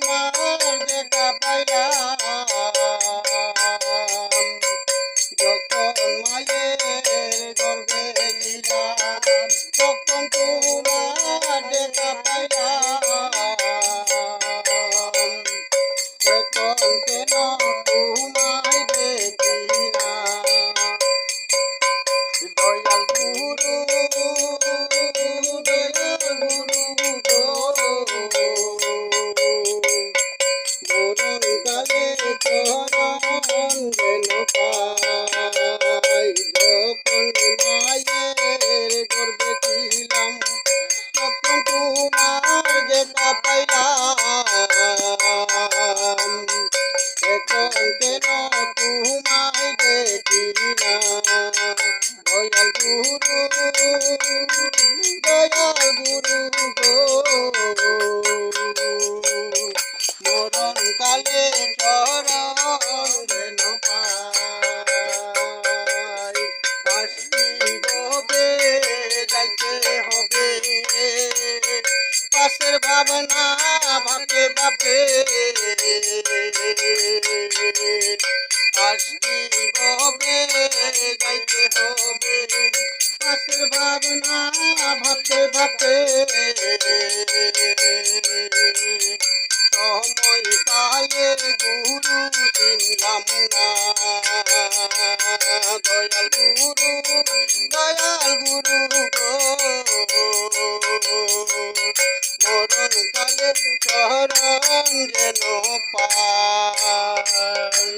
তোমার দেখা পাইলাম যখন মায়ের গর্ভে ছিলাম তখন তোমার তোমায় পাইলাম। এখন কেন তোমায় দেখি না দয়াল গুরু দয়াল গুরু গো। মরণ কালে চরণ যেন পাই পাশের ভাবনা ভাবে বাপে আসিবে যাইতে হবে। পাশের ভাবনা ভাবে ভাবতে। সময় কালে গুরু চিনলাম না। দয়াল গুরু দয়াল গুরু মরণ কালে চরণ যেন পাই।